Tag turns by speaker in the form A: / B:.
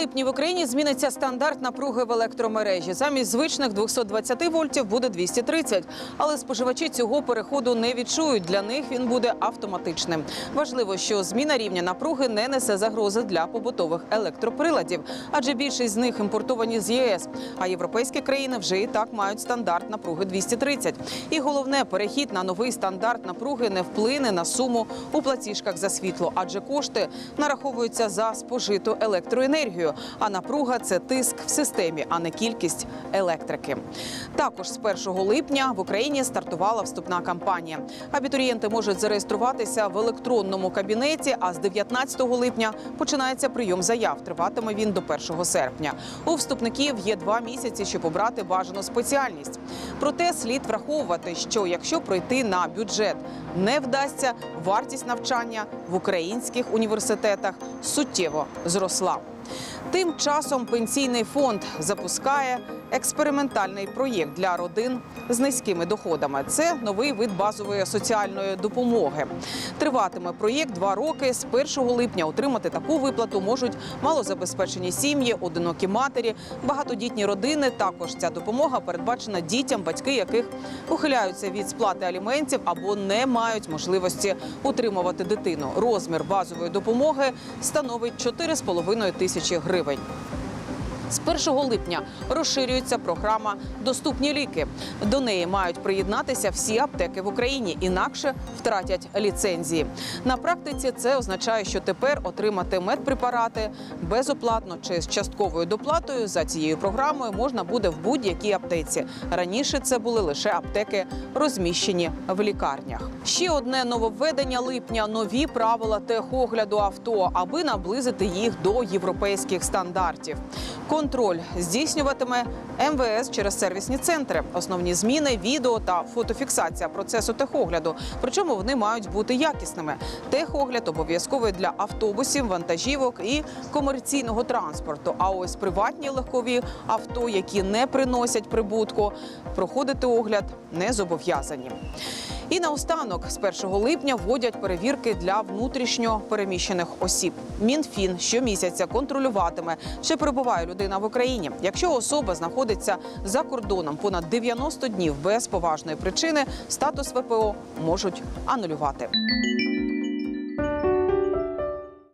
A: липні в Україні зміниться стандарт напруги в електромережі. Замість звичних 220 вольтів буде 230. Але споживачі цього переходу не відчують. Для них він буде автоматичним. Важливо, що зміна рівня напруги не несе загрози для побутових електроприладів, адже більшість з них імпортовані з ЄС. А європейські країни вже і так мають стандарт напруги 230. І головне, перехід на новий стандарт напруги не вплине на суму у платіжках за світло, адже кошти нараховуються за спожиту електроенергію. А напруга це тиск в системі, а не кількість електрики. Також з 1 липня в Україні стартувала вступна кампанія. Абітурієнти можуть зареєструватися в електронному кабінеті. А з 19 липня починається прийом заяв. Триватиме він до 1 серпня. У вступників є два місяці, щоб обрати бажану спеціальність. Проте слід враховувати, що якщо пройти на бюджет не вдасться, вартість навчання в українських університетах суттєво зросла. Тим часом пенсійний фонд запускає експериментальний проєкт для родин з низькими доходами. Це новий вид базової соціальної допомоги. Триватиме проєкт два роки. З 1 липня отримати таку виплату можуть малозабезпечені сім'ї, одинокі матері, багатодітні родини. Також ця допомога передбачена дітям, батьки яких ухиляються від сплати аліментів або не мають можливості утримувати дитину. Розмір базової допомоги становить 4,5 тисячі гривень. З 1 липня розширюється програма Доступні ліки. До неї мають приєднатися всі аптеки в Україні, інакше втратять ліцензії. На практиці це означає, що тепер отримати медпрепарати безоплатно чи з частковою доплатою за цією програмою можна буде в будь-якій аптеці. Раніше це були лише аптеки, розміщені в лікарнях. Ще одне нововведення липня нові правила техогляду авто, аби наблизити їх до європейських стандартів. Контроль здійснюватиме МВС через сервісні центри. Основні зміни відео та фотофіксація процесу техогляду. Причому вони мають бути якісними. Техогляд обов'язковий для автобусів, вантажівок і комерційного транспорту. А ось приватні легкові авто, які не приносять прибутку, проходити огляд не зобов'язані. І наостанок з 1 липня вводять перевірки для внутрішньо переміщених осіб. Мінфін щомісяця контролюватиме, чи перебуває людина в Україні. Якщо особа знаходиться за кордоном понад 90 днів без поважної причини, статус ВПО можуть анулювати.